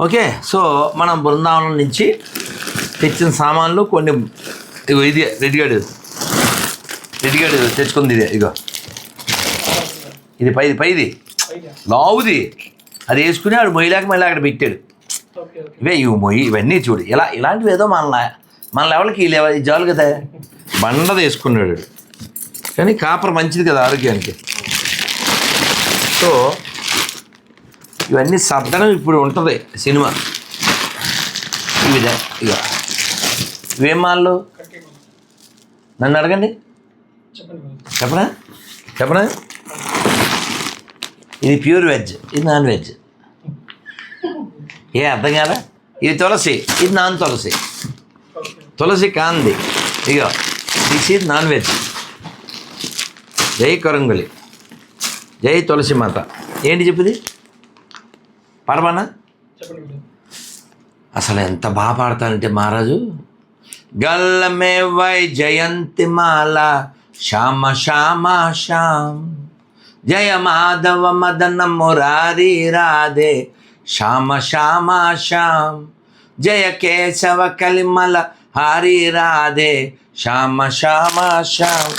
Okay so మనం బృందావనం నుంచి తెచ్చిన సామాన్లు కొన్ని ఇది రెడీగాడు రెడీగాడు తెచ్చుకుంది ఇదే ఇగో. ఇది పైది పైది లావుది. అది వేసుకుని ఆడు మొయ్యలేక మళ్ళీ అక్కడ పెట్టాడు. ఇవే ఇవి మొయ్యి ఇవన్నీ చూడు. ఇలా ఇలాంటివి ఏదో మన మన లెవెల్కి ఈ లెవెల్ జాలు కదా. బండది వేసుకున్నాడు. కానీ కాపర్ మంచిది కదా ఆరోగ్యానికి. సో ఇవన్నీ సర్దడం ఇప్పుడు ఉంటుంది సినిమా. ఇవిదే ఇక ఇవేం మాల్లో? నన్ను అడగండి. చెప్పనా? చెప్పనా? ఇది ప్యూర్ వెజ్ ఇది నాన్ వెజ్. ఏ అర్థం కాదా ఇది తులసి ఇది నాన్ తులసి. తులసి కాంది. ఇక దిస్ ఈజ్ నాన్ వెజ్. జై కొరంగులి. జై తులసి మాత. ఏంటి చెప్పింది? పడమన్నా. అసలు ఎంత బాగా పాడతానంటే మహారాజు. గల్లమే వై జయంతి మాల శ్యామ శ్యామ శ్యామ్. జయ మాధవ మదన మురారి రాధే శ్యామ శ్యామ శ్యామ్. జయ కేశవ కలిమల హరి రాధే శ్యామ శ్యామ శ్యామ్.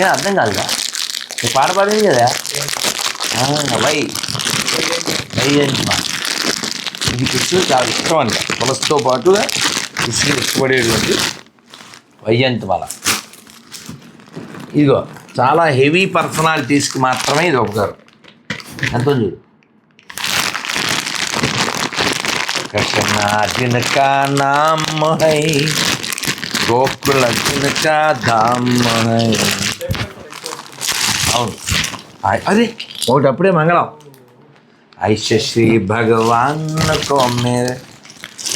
ఏ అర్థం కాదుగా నువ్వు పాట పాడింది కదా? వై. జయంతి ఇది కృష్ణుడు చాలా ఇష్టం అంట తులసితో పాటుగా కృష్ణుడు ఇష్టపడేటువంటి వైజయంతిమాల ఇదిగో చాలా హెవీ పర్సనాలిటీస్కి మాత్రమే ఇది ఉపకారం ఎంతో చూడు. కృష్ణ కా నామ హై గోకుల జినకా హై అవును. అదే ఒకటప్పుడే మంగళం. ऐसे श्री भगवान को मेरे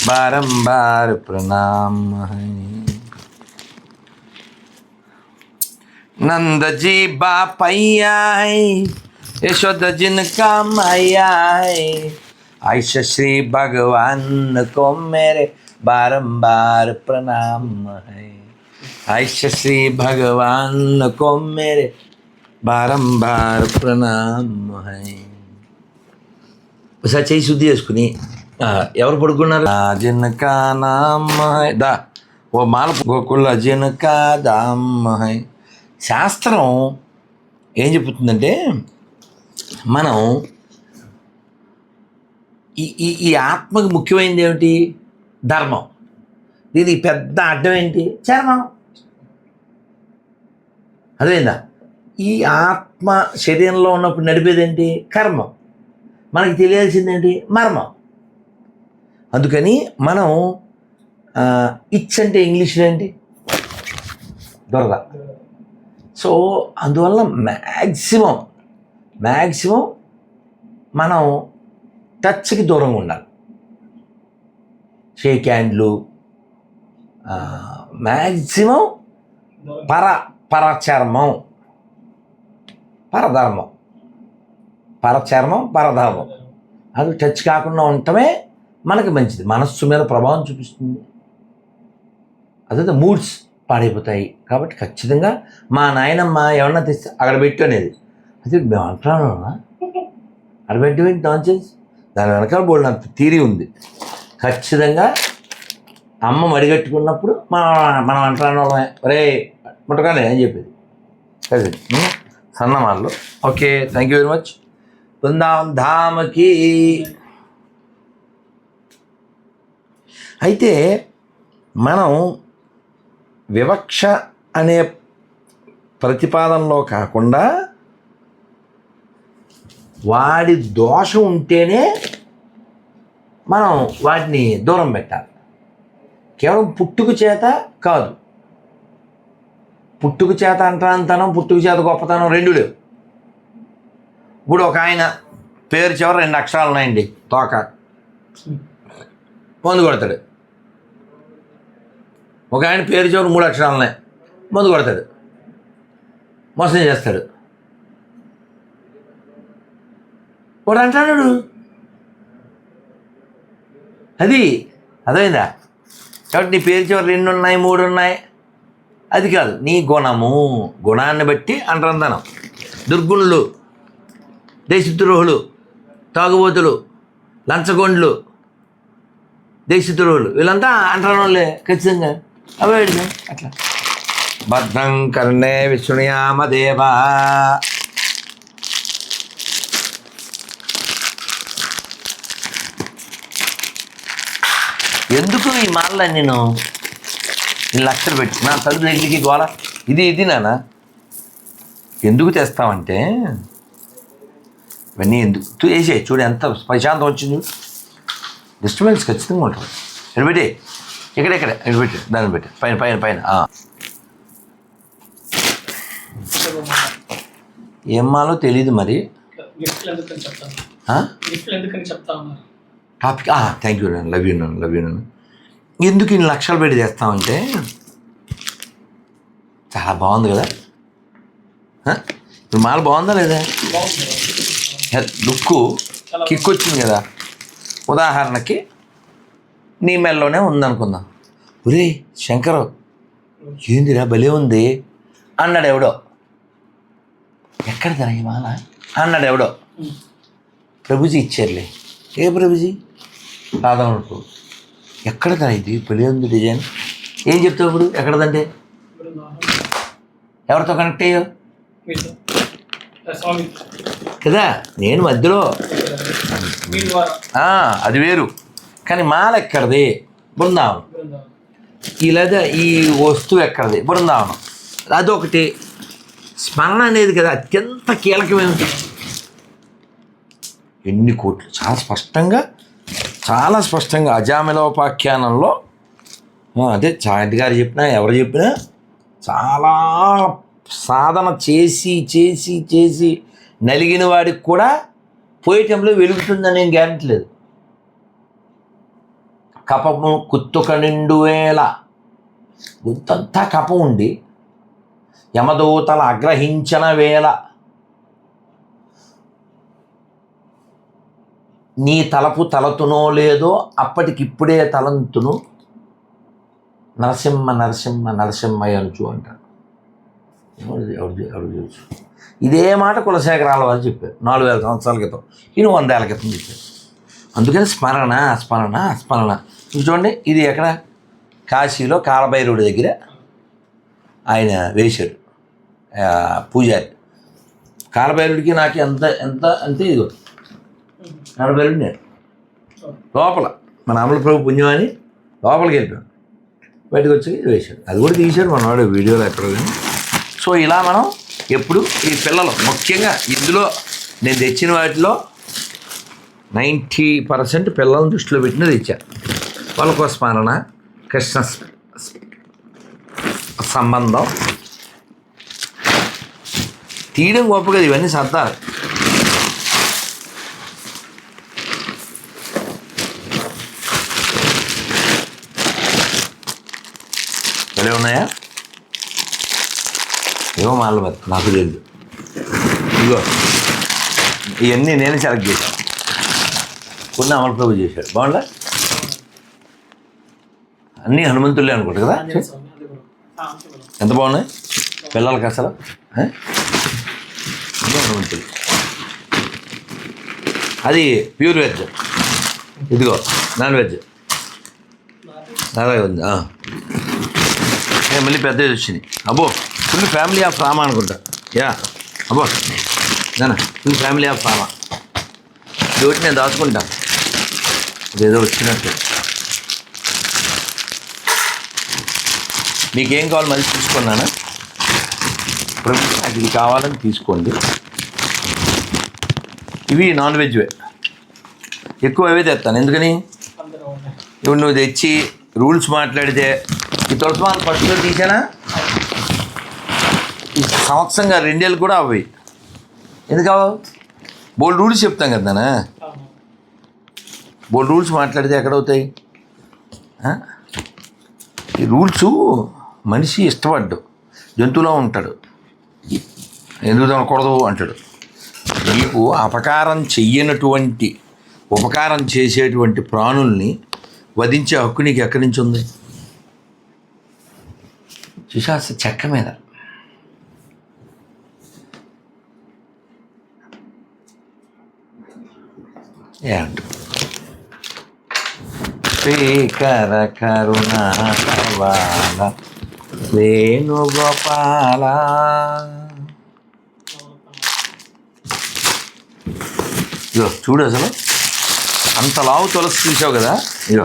बारंबार प्रणाम है। नंद जी बापैया है, यशोद जिनका मैया है। ऐसे श्री भगवान को मेरे बारंबार प्रणाम है। ऐसे श्री भगवान को मेरे बारंबार प्रणाम है। ఒకసారి చేయి శుద్ధి చేసుకుని ఎవరు పడుకున్నారు? అజినకా నామహై దా ఓ మాల గోకుల్ అజినకా శాస్త్రం ఏం చెబుతుందంటే మనం ఈ ఈ ఈ ఆత్మకి ముఖ్యమైనది ఏమిటి? ధర్మం. దీనికి పెద్ద అడ్డం ఏంటి? చర్మం. అదేందా ఈ ఆత్మ శరీరంలో ఉన్నప్పుడు నడిపేది ఏంటి? కర్మం. మనకి తెలియాల్సిందేంటి? మర్మం. అందుకని మనం ఇచ్ అంటే ఇంగ్లీష్లో ఏంటి? దొరద. సో అందువల్ల మ్యాక్సిమం మ్యాక్సిమం మనం టచ్కి దూరంగా ఉండాలి. షేక్ హ్యాండ్లు మ్యాక్సిమం పర పరచర్మం. పరధర్మం. పరచర్మం పరధావం. అది టచ్ కాకుండా ఉండటమే మనకి మంచిది. మనస్సు మీద ప్రభావం చూపిస్తుంది. అదే మూడ్స్ పాడైపోతాయి. కాబట్టి ఖచ్చితంగా మా నాయనమ్మ ఏమన్నా తెస్తే అక్కడ పెట్టు అనేది. అది మేము అంటున్నాను అక్కడ పెట్టి నాన్సెన్స్ దాని వెనకాల బోల్డ్ అంత తీరి ఉంది. ఖచ్చితంగా అమ్మ మడిగట్టుకున్నప్పుడు మనం మనం అంటున్నాను రే ముట్టగానే అని చెప్పేది. అది సన్నమాల్లో okay thank you very much Vrindavan ధామకి. అయితే మనం వివక్ష అనే ప్రతిపాదనలో కాకుండా వాడి దోషం ఉంటేనే మనం వాటిని దూరం పెట్టాలి. కేవలం పుట్టుక చేత కాదు. పుట్టుక చేత అంటానంతనం పుట్టుక చేత గొప్పతనం రెండు లేవు. ఇప్పుడు ఒక ఆయన పేరు చివరి రెండు అక్షరాలు ఉన్నాయండి. తోక. మందు కొడతాడు. ఒక ఆయన పేరు చివరి మూడు అక్షరాలు ఉన్నాయి. మందు కొడతాడు. మోసం చేస్తాడు. వాడు అంటాడు అది అదైందా కాబట్టి నీ పేరు చివరి రెండు ఉన్నాయి మూడు ఉన్నాయి. అది కాదు నీ గుణము. గుణాన్ని బట్టి అంటరందనం దుర్గుణులు. దేశద్రోహులు తాగుబోతులు లంచగొండ్లు దేశద్రోహులు. వీళ్ళంతా అంటారు ఖచ్చితంగా. అవాయిడ్ అట్లా. భద్రం కర్ణే విష్ణుయామ దేవా. ఎందుకు ఈ మాల నేను లక్షలు పెట్టి? నా తల్లి దగ్గరికి గోళ ఇది ఇది నానా? ఎందుకు తెస్తామంటే ఇవన్నీ ఎందుకు? వేసే చూడు ఎంత ప్రశాంతం వచ్చింది. డిస్టర్బెన్స్ ఖచ్చితంగా ఉంటుంది. ఇక్కడ పెట్టి ఇక్కడ పెట్టి దాన్ని పెట్టి పైన పైన పైన ఆ. ఏం మాలో తెలియదు మరి. టాపిక్ థ్యాంక్ యూ నేను లవ్ యూ నన్ను లవ్ యూ నన్ను ఎందుకు ఇన్ని లక్షలు పెట్టి చేస్తామంటే చాలా బాగుంది కదా. ఇప్పుడు మాల బాగుందా లేదా? లుక్ కిక్ వచ్చింది కదా. ఉదాహరణకి నీ మెల్లోనే ఉందనుకుందాం. ఒరే శంకర్ ఏందిరా భలే ఉంది? అన్నాడు ఎవడో ఎక్కడ ధర ఈ మాల? అన్నాడు ఎవడో ప్రభుజీ ఇచ్చారులే. ఏ ప్రభుజీ? రాధామణి ఎక్కడ ఇది? భలే ఉంది డిజైన్. ఏం చెప్తావు ఇప్పుడు? ఎక్కడదంటే? ఎవరితో కనెక్ట్ అయ్యో కదా? నేను మధ్యలో. అది వేరు. కానీ మాల ఎక్కడది? బృందావనం. ఈ లేదా ఈ వస్తువు ఎక్కడది? బృందావనం. అదొకటి. స్మరణ అనేది కదా అత్యంత కీలకమైనది. ఎన్ని కోట్లు? చాలా స్పష్టంగా చాలా స్పష్టంగా అజామిలోపాఖ్యానంలో అదే చాటి గారు చెప్పినా ఎవరు చెప్పినా చాలా సాధన చేసి చేసి చేసి నలిగిన వాడికి కూడా పోయేటంలో వెలుగుతుందని నేను గ్యారెంటీ లేదు. కపము కుత్తుక నిండు వేళ. గుంతంతా కపం ఉండి యమదూతల అగ్రహించిన వేళ. నీ తలపు తలతునో లేదో అప్పటికిప్పుడే తలంతును నరసింహ నరసింహ నరసింహ అనుచు అంటారు. తెలుసు ఇదే మాట కులశేఖరాల వారు చెప్పారు నాలుగు వేల సంవత్సరాల క్రితం. ఈయన వందేళ్ళ క్రితం చెప్పారు. అందుకని స్మరణ స్మరణ స్మరణ. చూడండి ఇది ఎక్కడ? కాశీలో కాలభైరవుడి దగ్గర ఆయన వేశాడు పూజారి. కాలభైరుడికి నాకు ఎంత ఎంత అంటే ఇదిగో. కాలభైరవుడు నేను. లోపల. మన అమల ప్రభు పుణ్యం అని లోపలికి వెళ్ళిపోయాం బయటకు వచ్చి వేశాడు. అది కూడా తీశాడు. మనవాడు వీడియోలో ఎక్కడ కానీ సో ఇలా మనం ఎప్పుడు ఈ పిల్లలు ముఖ్యంగా ఇందులో నేను తెచ్చిన వాటిలో నైంటీ పర్సెంట్ పిల్లలను దృష్టిలో పెట్టిన తెచ్చా. వాళ్ళకు స్మరణ కృష్ణ సంబంధం. తీయడం గొప్ప కదా ఇవన్నీ సర్దారు. ఉన్నాయా? ఏమో మాల మరి నాకు తెలియదు ఇగో ఇవన్నీ నేను సెలెక్ట్ చేశాను కొన్ని అమలు ప్రభు చేశాడు. బాగుందా? అన్నీ హనుమంతులే అనుకుంటా కదా. ఎంత బాగున్నాయి? పిల్లలకి అసలు? అన్నీ హనుమంతులు అది ప్యూర్ వెజ్. ఇదిగో నాన్ వెజ్. నాది. అలాగే ఉంది మళ్ళీ పెద్దది వచ్చింది అబ్బో! ఫుల్ ఫ్యామిలీ ఆఫ్ రామా అనుకుంటా. యా అబ్బో నాన్న ఫుల్ ఫ్యామిలీ ఆఫ్ రామా ఇది ఒకటి నేను దాచుకుంటా. ఇదేదో వచ్చినట్టు. మీకేం కావాలి మళ్ళీ తీసుకున్నానా ఇప్పుడు నాకు ఇది కావాలని తీసుకోండి. ఇవి నాన్ వెజ్వే ఎక్కువ అవే తెస్తాను ఎందుకని? ఇప్పుడు నువ్వు తెచ్చి రూల్స్ మాట్లాడితే ఈ తులసిమాల ఫస్ట్లో తీసానా? సంవత్సరంగా రెండేళ్ళు కూడా అవి ఎందుకు బోల్డ్ రూల్స్ చెప్తాం కదా బోల్డ్ రూల్స్ మాట్లాడితే ఎక్కడవుతాయి? ఈ రూల్స్ మనిషి ఇష్టపడ్డు. జంతువులో ఉంటాడు. ఎందుకు తినకూడదు అంటాడు. నీకు అపకారం చెయ్యనటువంటి ఉపకారం చేసేటువంటి ప్రాణుల్ని వధించే హక్కు నీకు ఎక్కడి నుంచి ఉంది? చూసా చెక్క మీద. ఏ శ్రీకర కరుణ వేణుగోపాల ఇగో చూడు అసలు. అంత లావు తులసి చూసావు కదా? ఇదో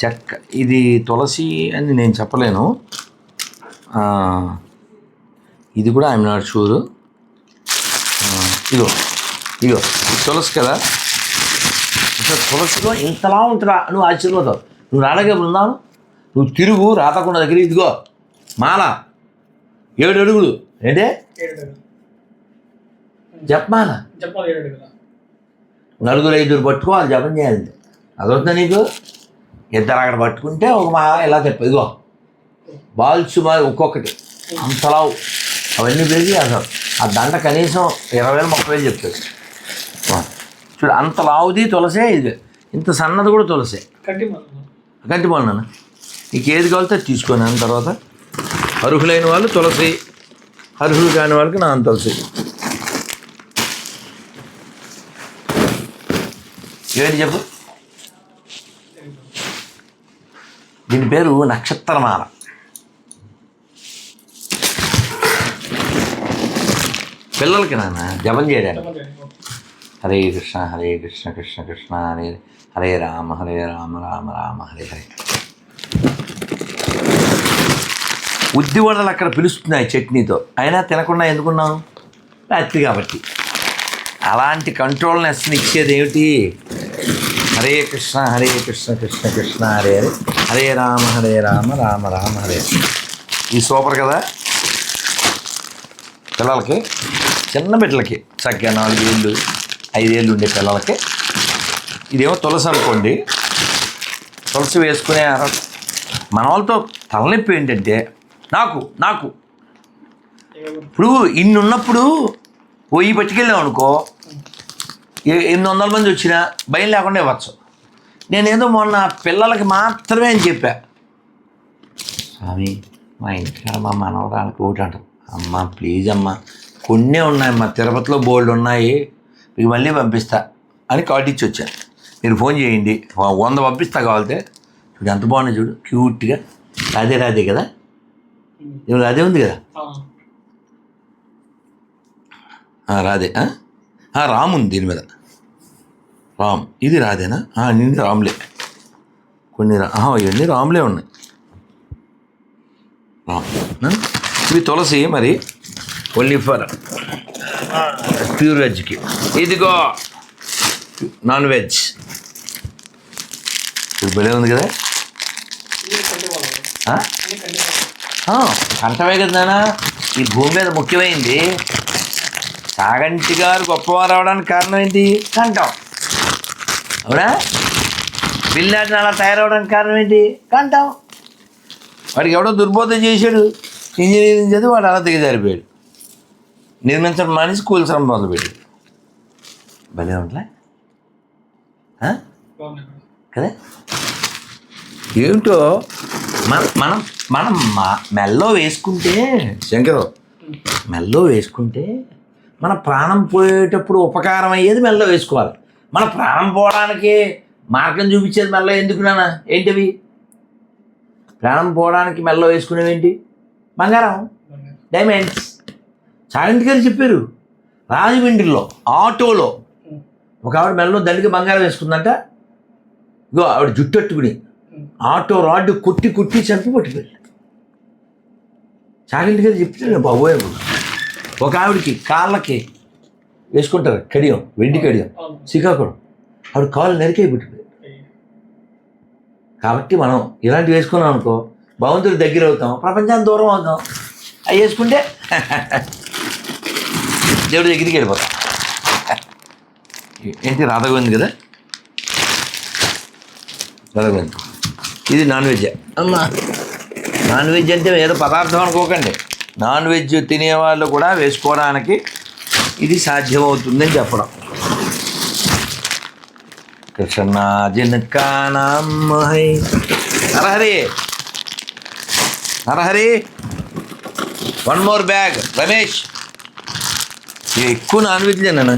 చెక్క ఇది తులసి అని నేను చెప్పలేను. ఇది కూడా ఐఎమ్ నాట్ షూర్ ఇగో ఇగో ఇది తులసి కదా? తులసిలో ఇంతలా ఉంటుందా నువ్వు ఆశ్చర్యపోతావు నువ్వు రాడగా బృందాను నువ్వు తిరుగు రాతకుండ దగ్గర ఇదిగో. మాల. ఏడు అడుగులు. ఏంటే. జపమాల. నలుగురు ఐదుగురు పట్టుకోవాలి జపం చేయాలి. అదవుతుందా నీకు. ఇద్దరు అక్కడ పట్టుకుంటే ఒక మాల ఇలా చెప్పు. ఇదిగో. బాల్స్ మా ఒక్కొక్కటి. అంతలావు అవన్నీ పెరిగి అసలు. ఆ దండ కనీసం ఇరవై వేలు ముప్పై వేలు చెప్తుంది ఆ, చూడు అంత లావుది తులసే ఇది. ఇంత సన్నది కూడా తులసే. కట్టి గంటి నీకు ఏది కావాలితే అది తీసుకోను అన్న తర్వాత. అర్హులైన వాళ్ళు తులసి అర్హులు కాని వాళ్ళకి నా తులసి. ఏది చెప్పు? దీని పేరు నక్షత్రమాల. పిల్లలకి నాన్న జపం చేయడానికి. హరే కృష్ణ హరే కృష్ణ కృష్ణ కృష్ణ హరే హరే రామ హరే రామ రామ రామ హరే హరే. ఉద్దివడలు అక్కడ పిలుస్తున్నాయి చట్నీతో. అయినా తినకుండా ఎందుకున్నాం రాత్రి కాబట్టి. అలాంటి కంట్రోల్నెస్ని ఇచ్చేది ఏమిటి హరే కృష్ణ హరే కృష్ణ కృష్ణ కృష్ణ హరే హరే. హరే రామ హరే రామ రామ రామ హరే ఈ సూపర్ కదా? పిల్లలకి చిన్న బిడ్డలకి చక్కగా నాలుగేళ్ళు. ఐదేళ్ళు ఉండే పిల్లలకి. ఇదేమో తులసి అనుకోండి. తులసి వేసుకునే మన వాళ్ళతో తలనొప్పి ఏంటంటే నాకు నాకు. ఇప్పుడు ఇన్ని ఉన్నప్పుడు పోయి పట్టుకెళ్ళాం అనుకో ఎనిమిది వందల మంది వచ్చినా భయం లేకుండా ఇవ్వచ్చు. నేనేదో మొన్న పిల్లలకి మాత్రమే అని చెప్పా. స్వామి మా ఇంటికాడ మా మనవరాలకు ఒకటి అంటారు. అమ్మ ప్లీజ్ అమ్మ. కొన్నే ఉన్నాయమ్మా తిరుపతిలో బోల్డ్ ఉన్నాయి మీకు మళ్ళీ పంపిస్తా అని కార్డు ఇచ్చి వచ్చాను మీరు ఫోన్ చేయండి. వంద పంపిస్తా కావాలితే. చూడు ఎంత బాగున్నా చూడు. క్యూట్గా రాదే రాదే కదా? ఉమ్. ఇవాళ అదే ఉంది కదా? రాధే రాదే రామ్ ఉంది దీని మీద. రామ్. ఇది రాదేనా నింది రాములే రామ్లే. కొన్ని రా ఇవన్నీ రామ్లే ఉన్నాయి. రామ్. ఇవి తులసి మరి ఓన్లీ ఫర్ ప్యూర్ వెజ్కి ఇదిగో నాన్ వెజ్. ఇది భలే ఉంది కదా? కంటమే కంఠమే కదా ఈ భూమి మీద ముఖ్యమైంది. సాగంటి గారు గొప్పవారు అవడానికి కారణం ఏంటి? కంఠం. అవునా? బిల్లాడిని అలా తయారవడానికి కారణం ఏంటి? కంఠం. వాడికి ఎవడో దుర్బోధం చేశాడు. ఇంజనీరింగ్ చదివి వాడు అలా దిగజారిపోయాడు. నిర్మించడం మానేసి కూల్చడం మొదలుపెట్టాడు భలే ఉంటలే మేడం. కదా? ఏమిటో మన మనం మనం మా మెల్లో వేసుకుంటే శంకరు. మెల్లో వేసుకుంటే మన ప్రాణం పోయేటప్పుడు ఉపకారం అయ్యేది మెల్లో వేసుకోవాలి. మన ప్రాణం పోవడానికి మార్గం చూపించేది మెల్లో ఎందుకు నాన్న? ఏంటివి? ప్రాణం పోవడానికి మెల్లో వేసుకునేవి ఏంటి? బంగారం. డైమండ్స్ సైలెంట్ గారు చెప్పారు రాజమండ్రిలో ఆటోలో ఒక ఆవిడ మెల్లో దండికి బంగారం వేసుకుందంట. ఇగో ఆవిడ జుట్టట్టుకుని ఉమ్. ఆటో రాడ్డు కొట్టి కొట్టి చంపి పట్టుకెళ్ళి. చాగంటి గారు చెప్తే నేను బాబోయే ఒక ఆవిడకి కాళ్ళకి వేసుకుంటారు కడియం వెండి కడియం శ్రీకాకుళం. ఆవిడ కాళ్ళు నరికే పెట్టిపోయారు కాబట్టి మనం ఇలాంటివి వేసుకున్నాం అనుకో భగవంతుడి దగ్గర అవుతాం ప్రపంచానికి దూరం అవుతాం. అవి వేసుకుంటే దేవుడి దగ్గరికి వెళ్ళిపోతాం. ఏంటి రాధగోవింద్ కదా? రాధగోవింద్ ఇది నాన్ వెజ్. అమ్మా నాన్ వెజ్ అంటే ఏదో పదార్థం అనుకోకండి. నాన్ వెజ్ తినేవాళ్ళు కూడా వేసుకోవడానికి ఇది సాధ్యమవుతుందని చెప్పడం. కృష్ణాజిన్ జినకా Narahari. Narahari. One more bag. Ramesh. ఇది ఎక్కువ నాన్ వెజ్ నేను